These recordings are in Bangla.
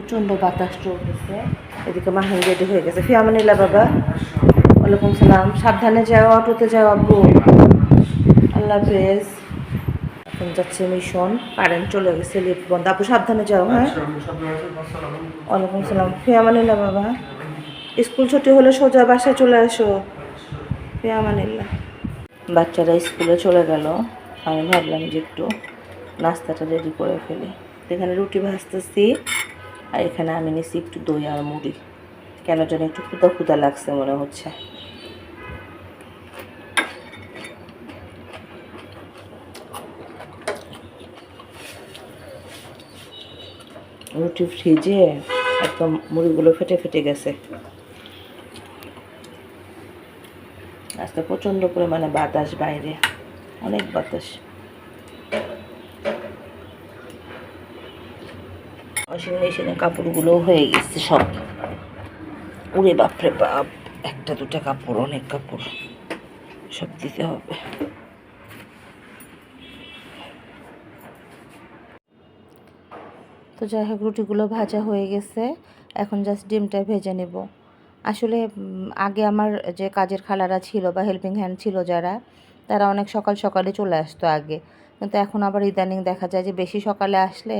প্রচণ্ড বাতাস চলতেছে। এদিকে মাহিন রেডি হয়ে গেছে। ফিয়ামানিলা বাবা ওয়ালাইকুম সালাম। সাবধানে যাও অটোতে যাও আব্বু। আল্লাহ হাফেজ। এখন যাচ্ছে মিশন। কারেন্ট চলে গেছে লিফট বন্ধ। আপু সাবধানে যাও হ্যাঁ? ওয়ালাইকুম সালাম। ফিয়ামানিল্লা বাবা স্কুল ছুটি হলে সোজা বাসায় চলে আসো। ফিয়ামানিল্লা বাচ্চারা স্কুলে চলে গেল। আমি ভাবলাম যে একটু নাস্তাটা রেডি করে ফেলি। এখানে রুটি ভাজতেছি। আর এখানে আমি নিছি একটু দই আর মুড়ি। কেন যেন একটু ক্ষুদা ক্ষুদা লাগছে মনে হচ্ছে। রুটি ফ্রিজে একদম মুড়িগুলো ফেটে ফেটে গেছে। আজকে প্রচণ্ড পরিমাণে বাতাস বাইরে। অনেক বাতাস। ওয়াশিং মেশিনে কাপড়গুলো হয়ে গেছে সব। উড়ে বাপরে বাপ, একটা দুটা কাপড়, অনেক কাপড়। সব দিতে হবে। তো যাই হোক, রুটিগুলো ভাজা হয়ে গেছে। এখন জাস্ট ডিমটা ভেজে নেব। আসলে আগে আমার যে কাজের খালারা ছিল বা হেল্পিং হ্যান্ড ছিল যারা, তারা অনেক সকাল সকালে চলে আসতো আগে। কিন্তু এখন আবার ইদানিং দেখা যায় যে বেশি সকালে আসলে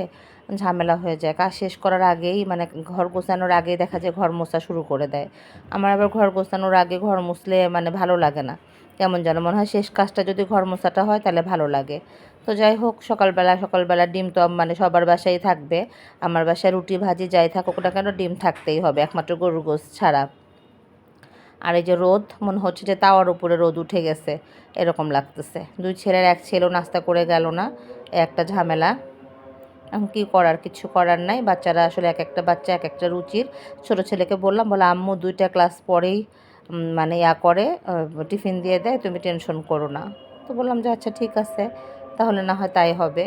ঝামেলা হয়ে যায়। কাজ শেষ করার আগেই মানে ঘর গোছানোর আগেই দেখা যায় ঘর মোছা শুরু করে দেয়। আমার আবার ঘর গোছানোর আগে ঘর মুছলে মানে ভালো লাগে না। কেমন যেন মনে হয় শেষ কাজটা যদি ঘর মোছাটা হয় তাহলে ভালো লাগে। তো যাই হোক, সকালবেলা সকালবেলা ডিম তো মানে সবার বাসায় থাকবে। আমার বাসায় রুটি ভাজি যাই থাকুক না কেন ডিম থাকতেই হবে। একমাত্র গরুর গোস ছাড়া। আর এই যে রোদ, মনে হচ্ছে যে তাওয়ার উপরে রোদ উঠে গেছে। এরকম লাগতেছে। দুই ছেলের, এক ছেলেও নাস্তা করে গেল না, একটা ঝামেলা। এখন কী করার? কিছু করার নাই। বাচ্চারা আসলে এক একটা বাচ্চা, এক একটা রুচির। ছোটো ছেলেকে বললাম, বলে, আম্মু, দুইটা ক্লাস পরেই মানে ইয়া করে টিফিন দিয়ে দেয়, তুমি টেনশন করো না। তো বললাম যে আচ্ছা ঠিক আছে। তাহলে না হয় তাই হবে।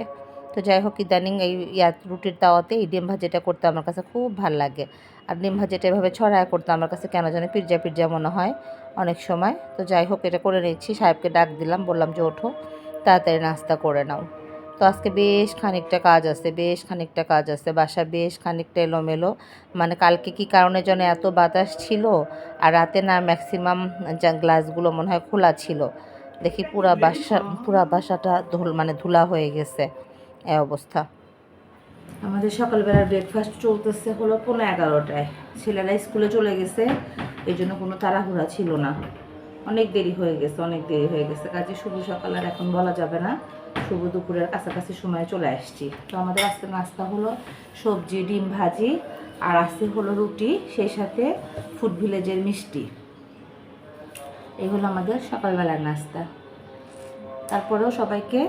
তো যাই হোক, ইদানিং এই ইয়া রুটির তাওয়াতে এই ডিম ভাজিটা করতে আমার কাছে খুব ভালো লাগে। আর ডিম ভাজিটা এভাবে ছড়ায় করতে আমার কাছে কেন জানি পিৎজা পিৎজা মনে হয় অনেক সময়। তো যাই হোক এটা করে নিচ্ছি। সাহেবকে ডাক দিলাম বললাম যে ওঠো তাড়াতাড়ি নাস্তা করে নাও। তো আজকে বেশ খানিকটা কাজ আছে বেশ খানিকটা কাজ আছে। বাসা বেশ খানিকটা এলোমেলো। মানে কালকে কি কারণে যেন এত বাতাস ছিল? আর রাতে না ম্যাক্সিমাম গ্লাসগুলো মনে হয় খোলা ছিল। দেখি পুরা বাসা পুরা বাসাটা ধুল মানে ধুলা হয়ে গেছে। এ অবস্থা। আমাদের সকালবেলার ব্রেকফাস্ট চলতেছে হলো পনেরো এগারোটায়। ছেলেরা স্কুলে চলে গেছে এই জন্য কোনো তাড়াহুড়া ছিল না। অনেক দেরি হয়ে গেছে অনেক দেরি হয়ে গেছে। কাজে শুভ সকাল আর এখন বলা যাবে না। শুভ দুপুরের কাছাকাছি সময়ে চলে আসছি। তো আমাদের আজকে নাস্তা হলো সবজি ডিম ভাজি আর আজকে হলো রুটি সেই সাথে ফুড ভিলেজের মিষ্টি। এই হলো আমাদের সকালবেলার নাস্তা। তারপরেও সবাইকে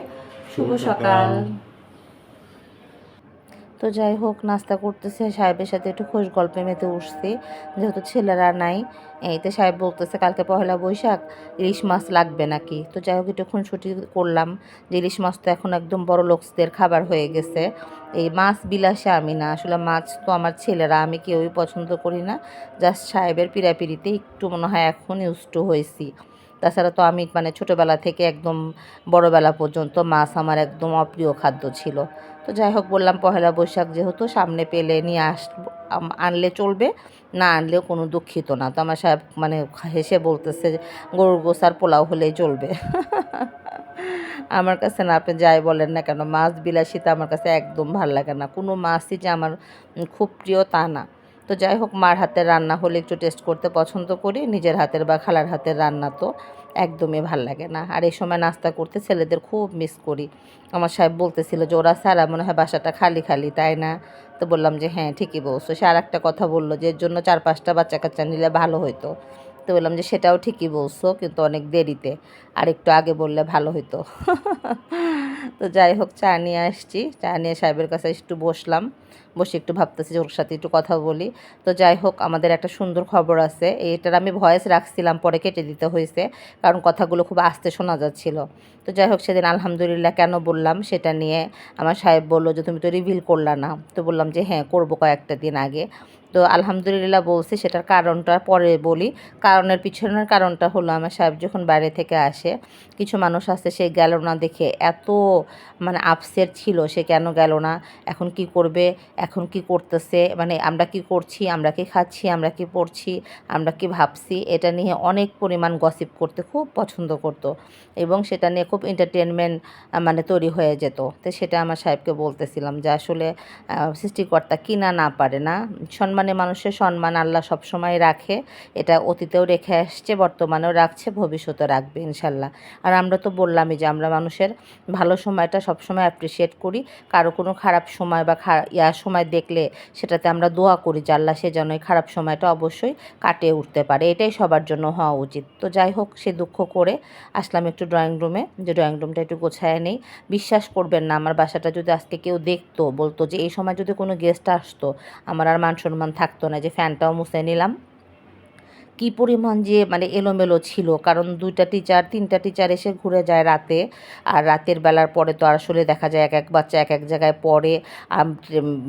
শুভ সকাল। তো যাই হোক, নাস্তা করতেছে। সাহেবের সাথে একটু খোশ গল্পে মেতে উঠছি। যেহেতু ছেলেরা নাই এইতে সাহেব বলতেছে, কালকে পহেলা বৈশাখ, ইলিশ মাছ লাগবে নাকি? তো যাই হোক, একটু ছুটি করলাম যে, ইলিশ মাছ তো এখন একদম বড় লোকসদের খাবার হয়ে গেছে। এই মাছ বিলাসে আমি না, আসলে মাছ তো আমার ছেলেরা, আমি কেউই পছন্দ করি না। জাস্ট সাহেবের পিড়াপিড়িতে একটু মনে হয় এখন ইউজ টু হয়েছি। তাছাড়া তো আমি মানে ছোটোবেলা থেকে একদম বড়বেলা পর্যন্ত মাছ আমার একদম অপ্রিয় খাদ্য ছিল। তো যাই হোক, বললাম পহেলা বৈশাখ যেহেতু সামনে পেলে নিয়ে আস আনলে চলবে, না আনলেও কোনো দুঃখিত না। তো আমার সাহেব মানে হেসে বলতেছে গরুর গোসার পোলাও হলেই চলবে। আমার কাছে না, আপনি যাই বলেন না কেন, মাছ বিলাসিতা আমার কাছে একদম ভালো লাগে না। কোনো মাছই যে আমার খুব প্রিয় তা না। তো যাই হোক, মার হাতের রান্না হলে একটু টেস্ট করতে পছন্দ করি, নিজের হাতের বা খালার হাতের রান্না তো একদমই ভালো লাগে না। আর এই সময় নাস্তা করতে ছেলেদের খুব মিস করি। আমার সাহেব বলতেছিল যে, ওরা সারা মনে হয় বাসাটা খালি খালি, তাই না? তো বললাম যে হ্যাঁ ঠিকই বলছো। সে আর একটা কথা বলল যে, এর জন্য চার পাঁচটা বাচ্চা কাচ্চা নিলে ভালো হতো তো বললাম যে সেটাও ঠিকই বলছো, কিন্তু অনেক দেরিতে। আর একটু আগে বললে ভালো হতো তো যাই হোক, চা নিয়ে আসছি। চা নিয়ে সাহেবের কাছে একটু বসলাম। বসে একটু ভাবতেছি যে ওর সাথে একটু কথা বলি। তো যাই হোক, আমাদের একটা সুন্দর খবর আছে। এটার আমি ভয়েস রাখছিলাম, পরে কেটে দিতে হয়েছে। কারণ কথাগুলো খুব আস্তে শোনা যাচ্ছিল। তো যাই হোক, সেদিন আলহামদুলিল্লাহ কেন বললাম সেটা নিয়ে আমার সাহেব বলল যে, তুমি তো রিভিল করলা না। তো বললাম যে হ্যাঁ করব কয়েকটা দিন আগে। তো আলহামদুলিল্লাহ বলছি, সেটার কারণটা পরে বলি। কারণের পিছনের কারণটা হলো আমার সাহেব যখন বাইরে থেকে আসে, কিছু মানুষ আছে, সে গেল না দেখে এত মানে আপসেট ছিল, সে কেন গেল না, এখন কি করবে, এখন কি করতেছে মানে আমরা কি করছি, আমরা কি খাচ্ছি, আমরা কি পড়ছি, আমরা কি ভাবছি, এটা নিয়ে অনেক পরিমাণ গসিপ করতে, খুব পছন্দ করতো এবং সেটা নিয়ে খুব এন্টারটেনমেন্ট মানে তৈরি হয়ে যেত। তো সেটা আমার সাহেবকে বলতেছিলাম যে আসলে সৃষ্টিকর্তা কিনা না পারে না সম্মানে মানুষের সম্মান আল্লাহ সবসময় রাখে, এটা অতীতেও রেখে আসছে, বর্তমানেও রাখছে ভবিষ্যতে রাখবে ইনশাল্লাহ। আর আমরা তো বললামই যে আমরা মানুষের ভালো সময়টা সবসময় অ্যাপ্রিসিয়েট করি, কারও কোনো খারাপ সময় বা ইয়া সময় দেখলে সেটাতে আমরা দোয়া করি যে আল্লাহ সে যেন খারাপ সময়টা অবশ্যই কাটিয়ে উঠতে পারে, এটাই সবার জন্য হওয়া উচিত। তো যাই হোক, সে দুঃখ করে আসলাম একটু ড্রয়িং রুমে যে ড্রয়িং রুমটা একটু গোছায় নেই। বিশ্বাস করবেন না, আমার বাসাটা যদি আজকে কেউ দেখতো, বলতো যে এই সময় যদি কোনো গেস্ট আসতো, আমার আর মান সম্মান থাকতো না, যে ফ্যানটাও মুছে নিলাম। কি পরিমাণ যে মানে এলোমেলো ছিল, কারণ দুইটা টিচার তিনটা টিচার এসে ঘুরে যায় রাতে, আর রাতের বেলার পরে তো আসলে দেখা যায় এক এক বাচ্চা এক এক জায়গায় পড়ে।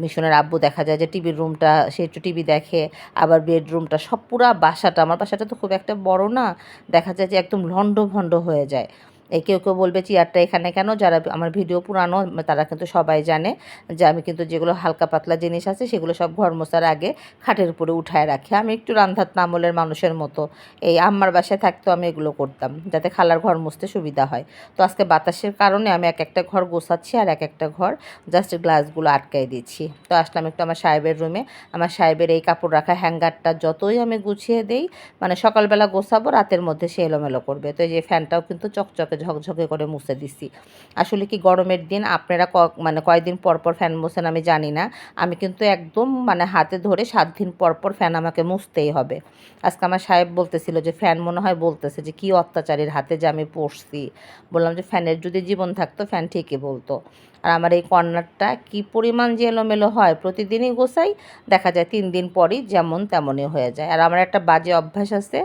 মিশনের আব্বু দেখা যায় যে টিভির রুমটা সে একটু টিভি দেখে, আবার বেডরুমটা সব পুরা বাসাটা, আমার বাসাটা তো খুব একটা বড় না, দেখা যায় যে একদম লন্ড ভন্ড হয়ে যায়। এই কেউ কেউ বলবে চেয়ারটা এখানে কেন? যারা আমার ভিডিও পুরানো, তারা কিন্তু সবাই জানে যে আমি কিন্তু যেগুলো হালকা পাতলা জিনিস আছে, সেগুলো সব ঘর মোছার আগে খাটের উপরে উঠায় রাখি। আমি একটু রান্ধাত নামলের মানুষের মতো। এই আম্মার বাসায় থাকতেও আমি এগুলো করতাম, যাতে খালার ঘর মুছতে সুবিধা হয়। তো আজকে বাতাসের কারণে আমি এক একটা ঘর গোছাচ্ছি আর এক একটা ঘর জাস্ট গ্লাসগুলো আটকাই দিচ্ছি। তো আসলাম একটু আমার সাহেবের রুমে আমার সাহেবের এই কাপড় রাখা হ্যাঙ্গারটা যতই আমি গুছিয়ে দেই মানে সকালবেলা গোছাবো, রাতের মধ্যে সে এলোমেলো করবে। তো এই যে ফ্যানটাও কিন্তু চকচকে ঝকঝকে করে মুছে দিছি। আসলে কি গরমের দিন? আপনারা ক মানে কয়েকদিন পর পর ফ্যান মোছেন আমি জানি না। আমি কিন্তু একদম মানে হাতে ধরে সাত দিন পর পর ফ্যান আমাকে মুছতেই হবে। আজকে আমার সাহেব বলতেছিল যে, ফ্যান মনে হয় বলতেছে যে, কী অত্যাচারের হাতে যে আমি পড়ছি। বললাম যে, ফ্যানের যদি জীবন থাকতো, ফ্যান ঠিকই বলতো। আর আমার এই কর্নারটা কি পরিমাণ যে এলোমেলো হয়, প্রতিদিনই গোসাই দেখা যায় তিন দিন পরই যেমন তেমনই হয়ে যায়। আর আমার একটা বাজে অভ্যাস আছে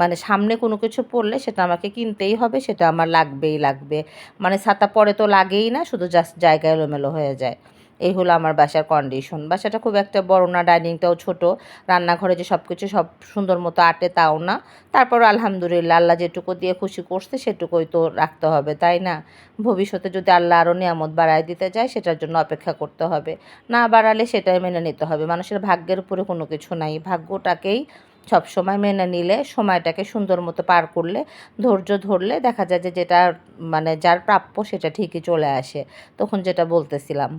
মানে সামনে কোনো কিছু পড়লে সেটা আমাকে কিনতেই হবে, সেটা আমার লাগবেই লাগবে। মানে ছাতা পরে তো লাগেই না, শুধু জাস্ট জায়গায় এলোমেলো হয়ে যায়। এই হলো আমার বাসার কন্ডিশন বাসাটা খুব একটা বড় না ডাইনিংটাও ছোট। রান্নাঘরে যে সব কিছু সব সুন্দর মতো আটে, তাও না। তারপর আলহামদুলিল্লাহ, আল্লাহ যেটুকু দিয়ে খুশি করছে, সেটুকুই তো রাখতে হবে, তাই না? ভবিষ্যতে যদি আল্লাহ আরও নিয়ামত বাড়ায় দিতে যায় সেটার জন্য অপেক্ষা করতে হবে। না বাড়ালে সেটাই মেনে নিতে হবে। মানুষের ভাগ্যের উপরে কোনো কিছু নাই। ভাগ্যটাকেই সব সময় মেনে নিলে, সময়টাকে সুন্দর মতো পার করলে, ধৈর্য ধরলে দেখা যায় যে যেটা মানে যার প্রাপ্য সেটা ঠিকই চলে আসে। তখন যেটা বলতেছিলাম।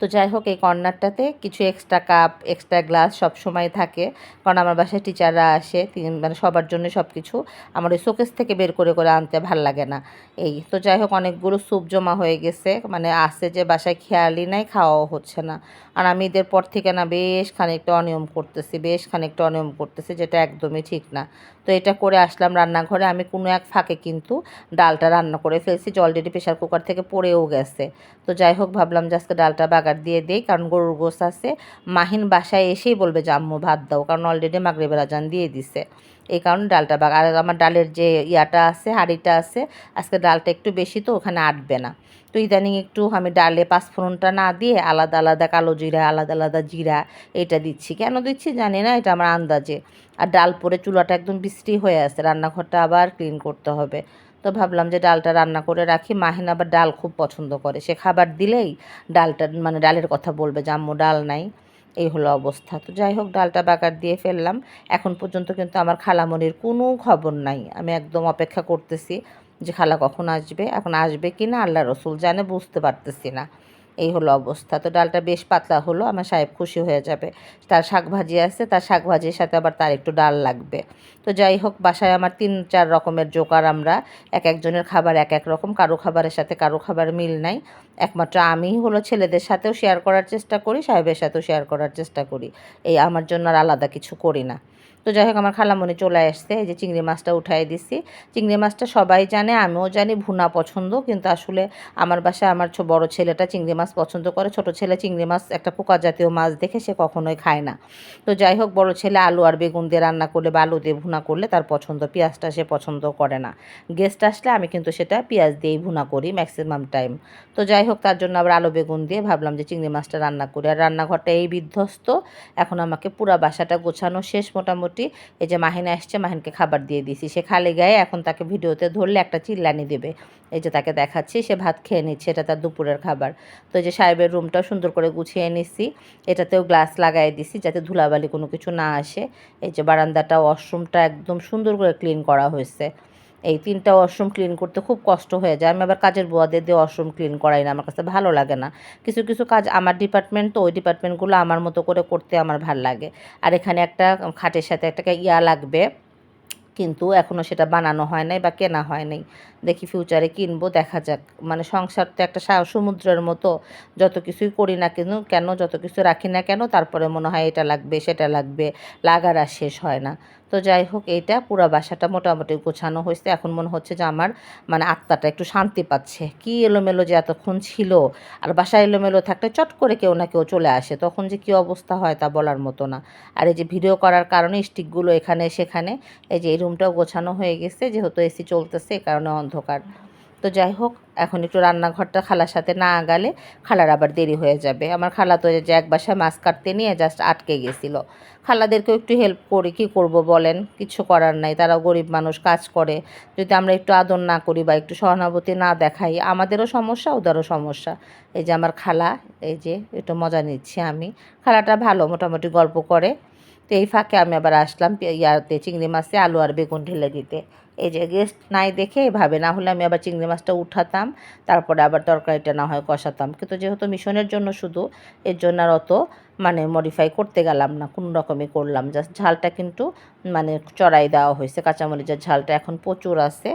তো যাই হোক এই কর্নারটাতে কিছু এক্সট্রা কাপ এক্সট্রা গ্লাস সব সময় থাকে। কারণ আমার বাসায় টিচাররা আসে মানে সবার জন্য সব কিছু আমার ওই শোকেস থেকে বের করে করে আনতে ভালো লাগে না। এই, তো যাই হোক অনেকগুলো স্যুপ জমা হয়ে গেছে। মানে আসে যে বাসায় খেয়ালই নাই, খাওয়াও হচ্ছে না। আর আমি এদের পর থেকে না বেশ খানিকটা অনিয়ম করতেছি, বেশ খানিকটা অনিয়ম করতেছি, যেটা একদমই ঠিক না। তো এটা করে আসলাম রান্নাঘরে, আমি কোনো এক ফাঁকে কিন্তু ডালটা রান্না করে ফেলছি, যে অলরেডি প্রেশার কুকার থেকে পড়েও গেছে। তো যাই হোক, ভাবলাম যে আজকে ডালটা বাগার দিয়ে দেই, কারণ গরুর গোস আছে। মাহিন বাসায় এসেই বলবে যে, আম্মু, ভাত দাও। কারণ অলরেডি মাগরিবের আজান দিয়ে দিছে। এই কারণে ডালটা বাগ আর আমার ডালের যে ইয়াটা আছে, হাঁড়িটা আছে, আজকে ডালটা একটু বেশি তো, ওখানে আটবে না। তো ইদানিং একটু আমি ডালে পাঁচফোড়নটা না দিয়ে আলাদা আলাদা কালো জিরা, আলাদা আলাদা জিরা এটা দিচ্ছি। কেন দিচ্ছি জানি না, এটা আমার আন্দাজে। আর ডাল পরে চুলাটা একদম বৃষ্টি হয়ে আছে, রান্নাঘরটা আবার ক্লিন করতে হবে। তো ভাবলাম যে ডালটা রান্না করে রাখি, মাহিন আবার ডাল খুব পছন্দ করে। সে খাবার দিলেই ডালটা মানে ডালের কথা বলবে যে, আম্মু, ডাল নাই। এই হলো অবস্থা। তো যাই হোক, ডালটা বাগার দিয়ে ফেললাম। এখন পর্যন্ত কিন্তু আমার খালামনির কোনো খবর নাই। আমি একদম অপেক্ষা করতেছি। যে খালা কখন আসবে, এখন আসবে কি না, আল্লাহ রসুল জানে, বুঝতে পারতেছি না। এই হলো অবস্থা। তো ডালটা বেশ পাতলা হলো, আমার সাহেব খুশি হয়ে যাবে। তার শাক ভাজি আছে, তার শাক ভাজির সাথে আবার তার একটু ডাল লাগবে। তো যাই হোক, বাসায় আমার তিন চার রকমের জোকার আমরা, এক একজনের খাবার এক এক রকম, কারও খাবারের সাথে কারও খাবার মিল নাই। একমাত্র আমি হলো ছেলেদের সাথেও শেয়ার করার চেষ্টা করি, সাহেবের সাথেও শেয়ার করার চেষ্টা করি। এই আমার জন্য আর আলাদা কিছু করি না। তো যাই হোক, আমার খালামণি চলে আসছে, এই যে চিংড়ি মাছটা উঠাই দিছি। চিংড়ি মাছটা সবাই জানে, আমিও জানি, ভুনা পছন্দ, কিন্তু আসলে আমার বাসায় আমার বড় ছেলেটা চিংড়ি মাছ পছন্দ করে, ছোট ছেলে চিংড়ি মাছ, একটা পোকা জাতীয় মাছ দেখে সে কখনোই খায় না। তো যাই হোক, বড় ছেলে আলু আর বেগুন দিয়ে রান্না করলে বা আলু দিয়ে ভুনা করলে তার পছন্দ, পেঁয়াজটা সে পছন্দ করে না। গেস্ট আসলে আমি কিন্তু সেটা পেঁয়াজ দিয়েই ভুনা করি ম্যাক্সিমাম টাইম তো যাই হোক, তার জন্য আবার আলো বেগুন দিয়ে ভাবলাম যে চিংড়ি মাছটা রান্না করি। আর রান্নাঘরটা এই বিধ্বস্ত। এখন আমাকে পুরা বাসাটা গোছানো শেষ মোটামুটি। এই যে মাহিনা আসছে মাহিনকে খাবার দিয়ে দিছি সে খালি গায়ে এখন তাকে ভিডিওতে ধরলে একটা চিল্লানি দেবে। এই যে তাকে দেখাচ্ছি, সে ভাত খেয়ে নিচ্ছে, এটা তার দুপুরের খাবার। তো এই যে সাহেবের রুমটাও সুন্দর করে গুছিয়ে নিছি। এটাতেও গ্লাস লাগাই দিছি যাতে ধুলাবালি কোনো কিছু না আসে। এই যে বারান্দাটা, ওয়াশরুমটা একদম সুন্দর করে ক্লিন করা হয়েছে। এই তিনটা ওয়াশরুম ক্লিন করতে খুব কষ্ট হয়ে যায়। আমি আবার কাজের বুয়াদের দিয়ে ওয়াশরুম ক্লিন করাই না, আমার কাছে ভালো লাগে না। কিছু কিছু কাজ আমার ডিপার্টমেন্ট তো ওই ডিপার্টমেন্টগুলো আমার মতো করে করতে আমার ভালো লাগে। আর এখানে একটা খাটের সাথে একটা ইয়া লাগবে, কিন্তু এখনও সেটা বানানো হয় নাই বা কেনা হয় নাই। দেখি ফিউচারে কিনবো, দেখা যাক। মানে সংসার তো একটা সমুদ্রের মতো। যত কিছুই করি না কেন কেন যত কিছু রাখি না কেন, তারপরে মনে হয় এটা লাগবে, সেটা লাগবে, লাগার আর শেষ হয় না। তো যাই হোক, এইটা পুরো বাসাটা মোটামুটি গোছানো হয়েছে। এখন মনে হচ্ছে যে আমার মানে আত্মাটা একটু শান্তি পাচ্ছে। কি এলোমেলো যে এতক্ষণ ছিল। আর বাসা এলোমেলো থাকলে চট করে কেউ না কেউ চলে আসে। তখন যে কী অবস্থা হয় তা বলার মতো না। আর এই যে ভিডিও করার কারণে স্টিকগুলো এখানে, সেখানে, এই যে এই রুমটাও গোছানো হয়ে গেছে। যেহেতু এসি চলতেছে এই কারণে অন্ধকার। তো যাই হোক, এখন একটু রান্নাঘরটা খালার সাথে না আগালে খালার আবার দেরি হয়ে যাবে। আমার খালা তো যে এক বাসায় মাছ কাটতে নিয়ে জাস্ট আটকে গেছিল। খালাদেরকেও একটু হেল্প করি, কি করব বলেন? কিছু করার নাই, তারাও গরিব মানুষ, কাজ করে। যদি আমরা একটু আদর না করি বা একটু সহানুভূতি না দেখাই, আমাদেরও সমস্যা, ওদেরও সমস্যা। এই যে আমার খালা, এই যে, একটু মজা নিচ্ছি আমি। খালাটা ভালো, মোটামুটি গল্প করে। তো এই ফাঁকে আমি আবার আসলাম ইয়াতে চিংড়ি মাছে আলু আর বেগুন ঢেলে দিতে। এই যে গেস্ট নাই দেখে এভাবে, না হলে আমি আবার চিংড়ি মাছটা উঠাতাম, তারপরে আবার তরকারিটা না হয় কষাতাম। কিন্তু যেহেতু মিশনের জন্য শুধু, এর জন্য আর অত মানে মডিফাই করতে গেলাম না, কোনো রকমই করলাম। জাস্ট ঝালটা কিন্তু মানে চড়াই দেওয়া হয়েছে, কাঁচামরিচের ঝালটা এখন প্রচুর আছে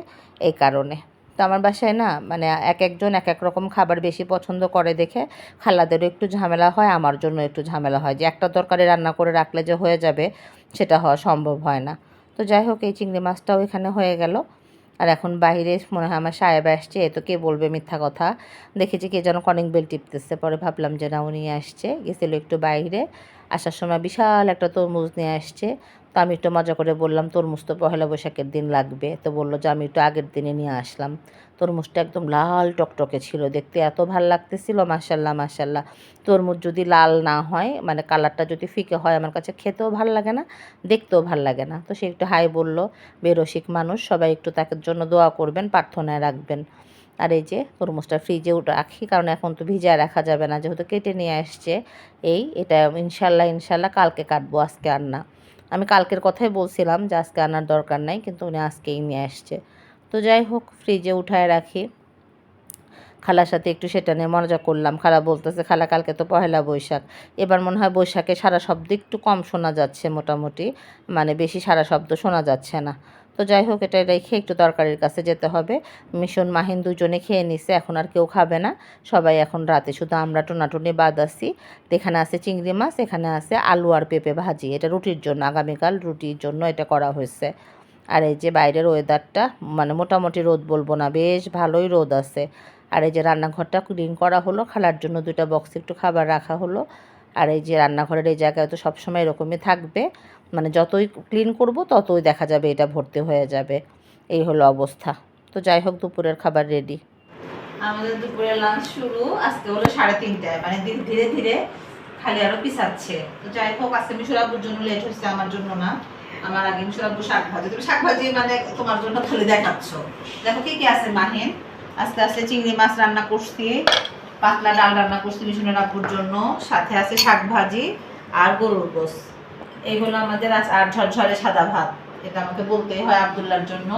এই কারণে। তো আমার বাসায় না মানে এক একজন এক এক রকম খাবার বেশি পছন্দ করে দেখে খালাদেরও একটু ঝামেলা হয়, আমার জন্য একটু ঝামেলা হয়। যে একটা তরকারি রান্না করে রাখলে যে হয়ে যাবে, সেটা হওয়া সম্ভব হয় না। তো যাই হোক, এই চিংড়ি মাছটাও এখানে হয়ে গেল। আর এখন বাইরে মনে হয় আমার সাহেব আসছে, এ তো কে বলবে মিথ্যা কথা। দেখেছি কে যেন কনিং বেল টিপতেছে, পরে ভাবলাম যে না, উনি আসছে, গেছিল একটু বাইরে। আসার সময় বিশাল একটা তরমুজ নিয়ে আসছে। তো আমি একটু মজা করে বললাম, তরমুজ তো পহেলা বৈশাখের দিন লাগবে। তো বলল যে, আমি একটু আগের দিনে নিয়ে আসলাম। তরমুজটা একদম লাল টকটকে ছিল, দেখতে এত ভালো লাগতেছিল মাসাল্লাহ মাসাল্লাহ তরমুজ যদি লাল না হয় মানে কালারটা যদি ফিকে হয়, আমার কাছে খেতেও ভালো লাগে না, দেখতেও ভালো লাগে না। তো সে একটু হাই বলল বেরসিক মানুষ, সবাই একটু তাকে জন্য দোয়া করবেন, প্রার্থনায় রাখবেন। আর এই যে তরমুজটা ফ্রিজে রাখি, কারণ এখন তো ভিজায় রাখা যাবে না, যেহেতু কেটে নিয়ে আসছে। এই, এটা ইনশাল্লাহ ইনশাল্লাহ কালকে কাটবো, আজকে আর না। আমি কালকের কথাই বলছিলাম যে আজকে আনার দরকার নাই, কিন্তু উনি আজকেই নিয়ে আসছে। তো যাই হোক, ফ্রিজে উঠায় রাখি। খালার সাথে একটু সেটা নিয়ে মজা করলাম। খালা বলতেছে, খালা, কালকে তো পহেলা বৈশাখ। এবার মনে হয় বৈশাখে সারা শব্দ একটু কম শোনা যাচ্ছে মোটামুটি। মানে বেশি সারা শব্দ শোনা যাচ্ছে না। তো যাই হোক, এটা রেখে একটু তরকারির কাছে যেতে হবে। মিশন মাহিন দুজনে খেয়ে নিছে, এখন আর কেউ খাবে না। সবাই এখন রাতে শুধু আমরা টোনাটুনি বাদ আসি এখানে আছে চিংড়ি মাছ, এখানে আছে আলু আর পেঁপে ভাজি। এটা রুটির জন্য, আগামীকাল রুটির জন্য এটা করা হয়েছে। আর এই যে বাইরের ওয়েদারটা মানে মোটামুটি রোদ বলব না, বেশ ভালোই রোদ আছে। আর এই যে রান্নাঘরটা ক্লিন করা হলো, খালার জন্য দুটা বক্সে একটু খাবার রাখা হলো। আর এই যে রান্নাঘরের এই জায়গায় তো সবসময় এরকমই থাকবে। মানে যতই ক্লিন করব, ততই দেখা যাবে এটা ভর্তি হয়ে যাবে। এই হলো অবস্থা। তো যাই হোক, দুপুরের খাবার রেডি আমাদের দুপুরের লাঞ্চ শুরু, আজকে হলো সাড়ে তিনটায়। মানে ধীরে ধীরে খালি আরও পিছাচ্ছে। তো যাই হোক, আজকে মিশুর আব্বুর জন্য লেট হচ্ছে আমার জন্য না। আমার আগে মিশুর আব্বু শাক ভাজি। তুমি শাক ভাজি মানে তোমার জন্য খালি দেখাচ্ছ। দেখো কি কি আছে মাহিন? আস্তে আস্তে চিংড়ি মাছ রান্না করছি। পাতলা ডাল রান্না করছি মিশুনের জন্য। সাথে আছে শাক ভাজি আর গরুর গোস এইগুলো আমাদের আজ আর ঝরঝরে সাদা ভাত এটা আমাকে বলতেই হয় আবদুল্লার জন্য।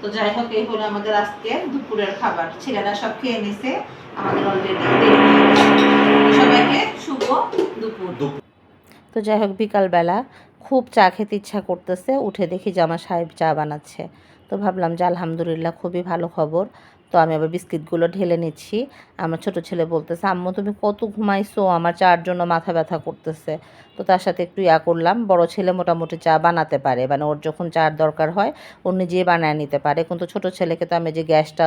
তো যাই হোক এই হলো আমাদের আজকে দুপুরের খাবার। ছেলেরা সব খেয়ে নিছে আমাদের অলরেডি সবাইকে শুভ দুপুর। তো যাই হোক বিকালবেলা খুব চা খেতে ইচ্ছা করতেছে উঠে দেখি জামা সাহেব চা বানাচ্ছে। তো ভাবলাম যে আলহামদুলিল্লাহ খুবই ভালো খবর। তো আমি আবার বিস্কিটগুলো ঢেলে নিচ্ছি। আমার ছোট ছেলে বলতেছে, আম্মু, তুমি কত ঘুমাইছো? আমার চার জন্য মাথা ব্যথা করতেছে। তো তার সাথে একটু ইয়া করলাম, বড় ছেলে মোটামুটি চা বানাতে পারে। মানে ওর যখন চার দরকার হয়, ও নিজেই বানায় নিতে পারে। কিন্তু ছোট ছেলেকে তো আমি যে গ্যাসটা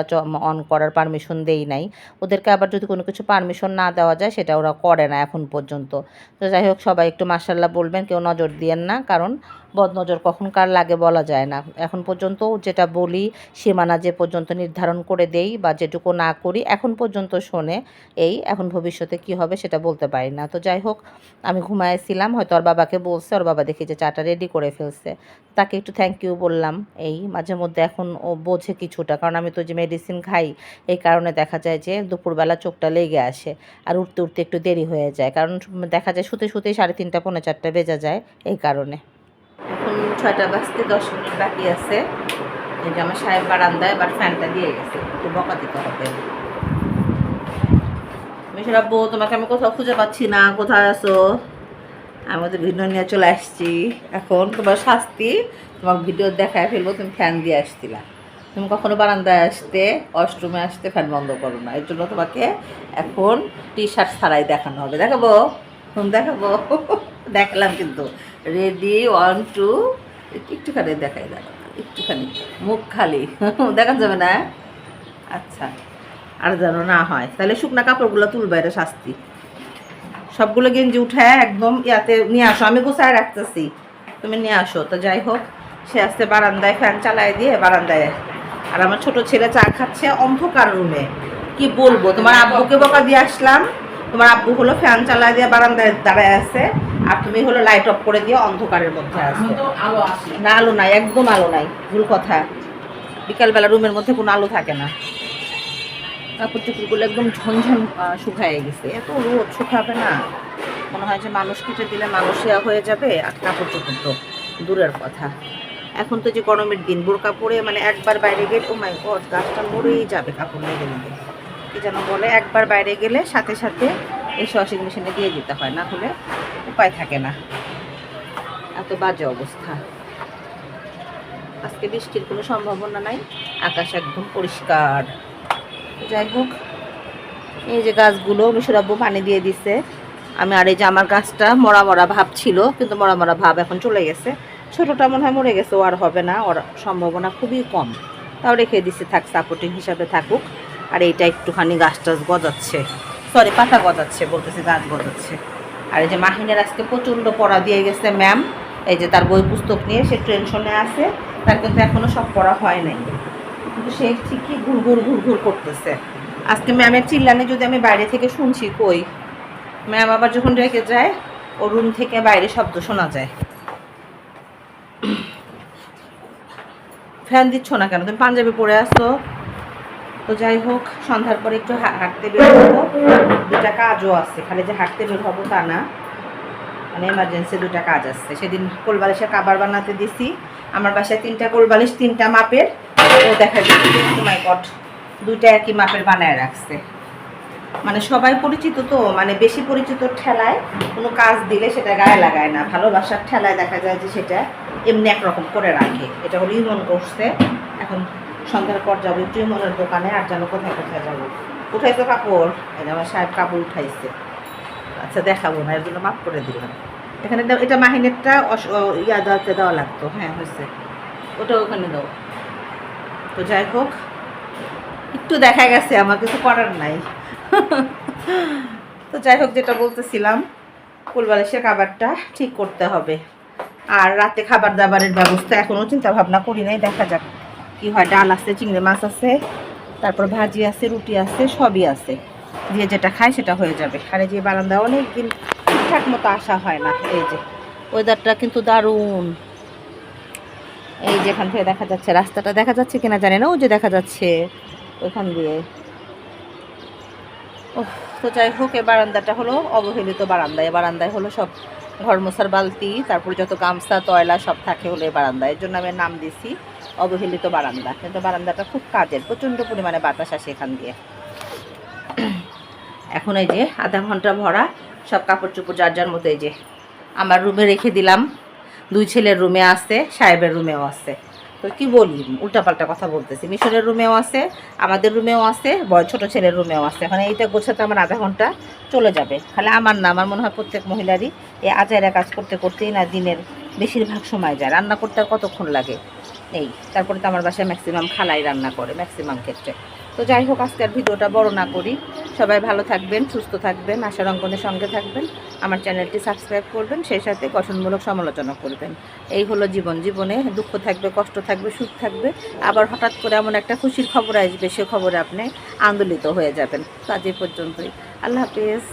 অন করার পারমিশন দেই নাই, ওদেরকে আবার যদি কোনো কিছু পারমিশন না দেওয়া যায়, সেটা ওরা করে না এখন পর্যন্ত। তো যাই হোক, সবাই একটু মার্শাল্লাহ বলবেন, কেউ নজর দিয়েন না। কারণ বদনজর কখন কার লাগে বলা যায় না। এখন পর্যন্ত যেটা বলি, সীমানা যে পর্যন্ত নির্ধারণ করে দেই বা যেটুকু না করি, এখন পর্যন্ত শোনে এই, এখন ভবিষ্যতে কি হবে সেটা বলতে পারি না। তো যাই হোক, আমি ঘুমাইছিলাম, হয়তো ওর বাবাকে বলছে, ওর বাবা দেখি যে চাটা রেডি করে ফেলছে। তাকে একটু থ্যাংক ইউ বললাম, এই মাঝে মধ্যে এখন ও বোঝে কিছুটা, কারণ আমি তো যে মেডিসিন খাই, এই কারণে দেখা যায় যে দুপুরবেলা চোখটা লেগে আসে আর উঠতে উঠতে একটু দেরি হয়ে যায়। কারণ দেখা যায় শুতে, শুতেই সাড়ে তিনটা, পৌনে চারটা বেজে যায় এই কারণে। এখন ছয়টা বাজতে দশ মিনিট বাকি আছে। এই যে আমার সাহেব বারান্দায় এবার ফ্যানটা দিয়ে গেছে, একটু বকা দিতে হবে। মিশর আব্বু, তোমাকে আমি কোথাও খুঁজে পাচ্ছি না, কোথায় আছো? আমি ওদের ভিডিও নিয়ে চলে আসছি। এখন তোমার শাস্তি তোমার ভিডিও দেখায় ফেলব, তুমি ফ্যান দিয়ে আসছিলা। তুমি কখনো বারান্দায় আসতে, ওয়াশরুমে আসতে ফ্যান বন্ধ করো না। এর জন্য তোমাকে এখন টি শার্ট ছাড়াই দেখানো হবে। দেখাবো? হুম, দেখাবো। দেখলাম কিন্তু। রেডি, ওয়ান, টু, একটুখানি দেখাই, দেখো, একটুখানি, মুখ খালি, দেখা যাবে না? আচ্ছা আর যেন না হয়, তাহলে শুকনা কাপড়গুলো তুলবে, এটা শাস্তি। সবগুলো গেঞ্জি উঠায় একদম ইয়াতে নিয়ে আসো, আমি গোছায় রাখতেছি, তুমি নিয়ে আসো, তো যাই হোক, সে আসতে বারান্দায়, ফ্যান চালায় দিয়ে বারান্দায়। আর আমার ছোট ছেলে চা খাচ্ছে অন্ধকার রুমে। কি বলব, তোমার আব্বুকে বকা দিয়ে আসলাম, তোমার আব্বু হলো ফ্যান চালায় দিয়ে বারান্দায় দাঁড়ায় আছে। আর তুমি হলো লাইট অফ করে দিয়ে অন্ধকারের মধ্যে আছে আলো আসে না আলো নাই একদম আলো নাই ভুল কথা। বিকালবেলা রুমের মধ্যে কোনো আলো থাকে না। কাপড় চুপড়গুলো একদম ঝনঝন শুকায় গেছে। এত রোদ শুকাবে না। মনে হয় যে মানুষ কেটে দিলে মানুষিয়া হয়ে যাবে আর কাপড় চোপড় তো দূরের কথা। এখন তো যে গরমের দিন বোরকা পরে মানে একবার বাইরে গেলে ও মাই গড গাছটা মরেই যাবে কাপড় লেগে লেগে। কি যেন বলে একবার বাইরে গেলে সাথে সাথে এসে ওয়াশিং মেশিনে দিয়ে দিতে হয় না হলে উপায় থাকে না। এত বাজে অবস্থা। আজকে বৃষ্টির কোনো সম্ভাবনা নাই, আকাশ একদম পরিষ্কার। যাই হোক, এই যে গাছগুলো মিশরাব্বু পানি দিয়ে দিছে। আমি আর এই যে আমার গাছটা মরা মরা ভাব ছিল, কিন্তু মরা মরা ভাব এখন চলে গেছে। ছোটটা মনে হয় মরে গেছে, ও আর হবে না, ওর সম্ভাবনা খুবই কম। তাও রেখে দিছি, থাক সাপোর্টিং হিসাবে থাকুক। আর এইটা একটুখানি গাছ টাছ গজাচ্ছে। সরি পাতা গজাচ্ছে, বলতেছে গাছ গজাচ্ছে। আর এই যে মাহিনের আজকে প্রচণ্ড পড়া দিয়ে গেছে ম্যাম এই যে তার বই পুস্তক নিয়ে সে টেনশনে আছে, তার কিন্তু এখনও সব পড়া হয় নাই। কিন্তু সে ঠিকই ঘুরঘুর ঘুরঘুর করতেছে। আজকে ম্যামের চিল্লানে যদি আমি বাইরে থেকে শুনছি, কই? ম্যাম আবার যখন রেখে যায়, ও রুম থেকে বাইরে শব্দ শোনা যায়। ফ্যান দিচ্ছ না কেন? তুমি পাঞ্জাবি পরে আসো তো যাই হোক, সন্ধ্যার পরে একটু হাঁটতে বের হব। দুটা কাজও আছে, খালি যে হাঁটতে বের হব তা না। মানে এমার্জেন্সি দুটা কাজ আসছে সেদিন কোলবালিশের কাবার বানাতে দিছি। আমার বাসায় তিনটা কোলবালিশ, তিনটা মাপের। ও দেখা যাচ্ছে মাই গড দুইটা একই মাপের বানায় রাখছে। মানে সবাই পরিচিত তো মানে বেশি পরিচিত ঠেলায় কোনো কাজ দিলে সেটা গায়ে লাগায় না। ভালোবাসার ঠেলায় দেখা যায় যে সেটা এমনি একরকম করে রাখে। এটা হলো ইমন করছে। এখন সন্ধ্যার পর যাব একটু ইমনের দোকানে আর যেন কোথায় কোথায় যাব। উঠাইছো কাপড়? আমার সাহেব কাপড় উঠাইছে। আচ্ছা দেখাবো না এর জন্য মাফ করে দিলাম এখানে দাও এটা মাহিনেরটা ইয়া দেওয়াতে দেওয়া লাগতো। হ্যাঁ হয়েছে। ওটা ওখানে দাও। তো যাই হোক একটু দেখা গেছে আমার কিছু করার নাই। তো যাই হোক যেটা বলতেছিলাম ফুলবালিশের খাবারটা ঠিক করতে হবে। আর রাতে খাবার দাবারের ব্যবস্থা এখনও চিন্তা ভাবনা করি নাই দেখা যাক। কি হয়, ডাল আছে, চিংড়ি মাছ আছে, তারপর ভাজি আছে, রুটি আছে, সবই আছে। দিয়ে যেটা খায় সেটা হয়ে যাবে। আর এই যে বারান্দা অনেক দিন ঠিকঠাক মতো আসা হয় না। এই যে ওয়েদারটা কিন্তু দারুণ। এই যেখান থেকে দেখা যাচ্ছে, রাস্তাটা দেখা যাচ্ছে কিনা জানি না, ওই যে দেখা যাচ্ছে ওখান দিয়ে। ও তো যাই হোক এই বারান্দাটা হলো অবহেলিত বারান্দা। এই বারান্দায় হলো সব ঘর মশার বালতি, তারপর যত গামছা, তয়লা সব থাকে হলে বারান্দা এর জন্য আমি নাম দিছি অবহেলিত বারান্দা। কিন্তু বারান্দাটা খুব কাজের, প্রচণ্ড পরিমাণে বাতাস আসে এখান দিয়ে। এখন এই যে আধা ঘণ্টা ভরা, সব কাপড় চোপড় যার যার মতো এই যে। আমার রুমে রেখে দিলাম। দুই ছেলের রুমে আছে, সাহেবের রুমেও আছে। তো কি বলি, উল্টাপাল্টা কথা বলতেছি। মিশনের রুমেও আছে, আমাদের রুমেও আছে বয় ছোট ছেলের রুমেও আছে। এখন এইটা গোছাতে আমার আধা ঘণ্টা চলে যাবে। খালি আমার না, আমার মনে হয় প্রত্যেক মহিলারই এই আচারা কাজ করতে করতেই না দিনের বেশিরভাগ সময় যায়। রান্না করতে কতক্ষণ লাগে? এই, তারপরে তো আমার বাসায় ম্যাক্সিমাম খালাই রান্না করে ম্যাক্সিমাম ক্ষেত্রে। তো যাই হোক, আজকের ভিডিওটা বড় না করি। সবাই ভালো থাকবেন, সুস্থ থাকবেন আশার অঙ্কনের সঙ্গে থাকবেন। আমার চ্যানেলটি সাবস্ক্রাইব করবেন, সেই সাথে গঠনমূলক সমালোচনা করবেন। এই হলো জীবন জীবনে, দুঃখ থাকবে, কষ্ট থাকবে, সুখ থাকবে। আবার হঠাৎ করে এমন একটা খুশির খবর আসবে, সে খবরে আপনি আন্দোলিত হয়ে যাবেন। তো আজ এই পর্যন্তই। আল্লাহ হাফিজ।